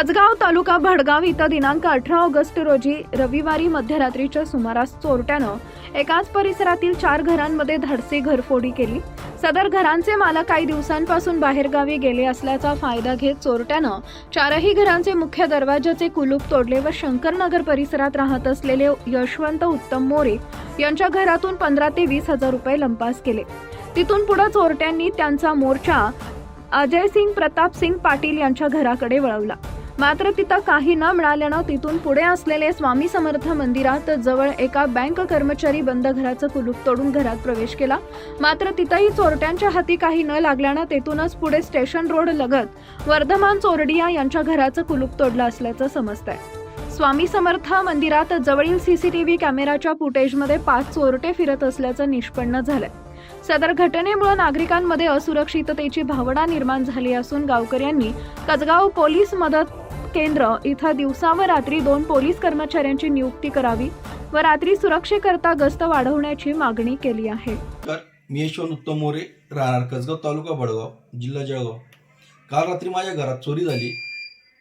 कसगाव तालुका भडगाव इथं दिनांक अठरा ऑगस्ट रोजी रविवारी मध्यरात्रीच्या सुमारास चोरट्यानं एकाच परिसरातील चार घरांमध्ये धडसी घरफोडी केली. सदर घरांचे मालक काही दिवसांपासून बाहेरगावी गेले असल्याचा फायदा घेत चोरट्यानं चारही घरांचे मुख्य दरवाजाचे कुलूप तोडले व शंकरनगर परिसरात राहत असलेले यशवंत उत्तम मोरे यांच्या घरातून पंधरा ते वीस हजार रुपये लंपास केले. तिथून पुढे चोरट्यांनी त्यांचा मोर्चा अजय सिंग प्रताप सिंग पाटील यांच्या घराकडे वळवला. मात्र तिथं काही न मिळाल्यानं तिथून पुढे असलेले स्वामी समर्थ मंदिरात जवळ एका बँक कर्मचारी बंद घराचं कुलूप तोडून घरात प्रवेश केला. मात्र तिथंही चोरट्यांच्या हाती काही न लागल्यानं तेथूनच पुढे स्टेशन रोड लगत वर्धमान चोरडिया यांच्या घराचं कुलूप तोडलं असल्याचं समजतंय. स्वामी समर्थ मंदिरात जवळील सीसीटीव्ही कॅमेराच्या फुटेजमध्ये पाच चोरटे फिरत असल्याचं निष्पन्न झालंय. सदर घटनेमुळे नागरिकांमध्ये असुरक्षिततेची भावना निर्माण झाली असून गावकऱ्यांनी कसगाव पोलीस मदत केंद्र इथं दिवसा व रात्री दोन पोलीस कर्मचाऱ्यांची नियुक्ती करावी व रात्री सुरक्षेकरता गस्त वाढवण्याची मागणी केली आहे. तर मी यशवंत उत्तम मोरे राहणार कसगाव तालुका बडगाव जिल्हा जळगाव. काल रात्री माझ्या घरात चोरी झाली.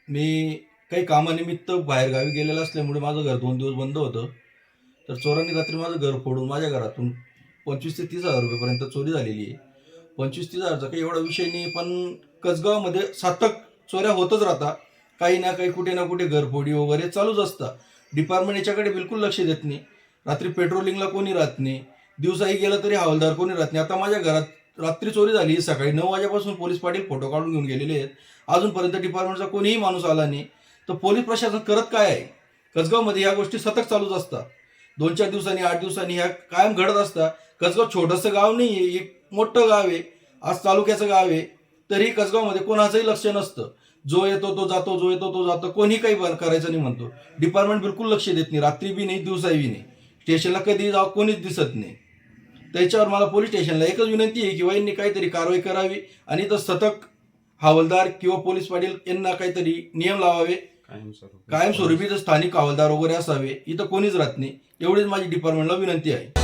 मी काही कामानिमित्त बाहेरगावी गेलेलं असल्यामुळे माझं घर दोन दिवस बंद होतं. तर चोरांनी रात्री माझं घर फोडून माझ्या घरातून पंचवीस ते तीस हजार रुपयेपर्यंत चोरी झालेली आहे. पंचवीस तीस हजारचा काही एवढा विषय नाही पण कसगावमध्ये सातक चोऱ्या होतच राहतात. काही ना काही कुठे ना कुठे घरफोडी वगैरे चालूच असतं. डिपार्टमेंट याच्याकडे बिलकुल लक्ष देत नाही. रात्री पेट्रोलिंगला कोणी राहत नाही. दिवसाही गेलं तरी हवालदार कोणी राहत नाही. आता माझ्या घरात रात्री चोरी झाली सकाळी नऊ वाजेपासून पोलीस पाटील फोटो काढून घेऊन गेलेले आहेत. अजूनपर्यंत डिपार्टमेंटचा कोणीही माणूस आला नाही. तर पोलीस प्रशासन करत काय आहे? कसगावमध्ये ह्या गोष्टी सतत चालूच असतात. दोन चार दिवसांनी आठ दिवसांनी ह्या कायम घडत असतात. कसगाव छोटंसं गाव नाही आहे एक मोठं गाव आहे. आज तालुक्याचं गाव आहे. तरी कसगावमध्ये कोणाचंही लक्ष नसतं. जो येतो तो जातो जो येतो तो जातो. कोणी काही बंद करायचं नाही म्हणतो. डिपार्टमेंट बिलकुल लक्ष देत नाही. रात्री बी नाही दिवसाही बी नाही स्टेशनला कधी जावं कोणीच दिसत नाही. त्याच्यावर मला पोलीस स्टेशनला एकच विनंती आहे की यांनी काहीतरी कारवाई करावी आणि तर सतत हवालदार किंवा पोलीस पाटील यांना काहीतरी नियम लावावे. कायमस्वरूपी. कायमस्वरूपी जर स्थानिक हवालदार वगैरे असावे. इथं कोणीच राहत नाही. एवढीच माझी डिपार्टमेंटला विनंती आहे.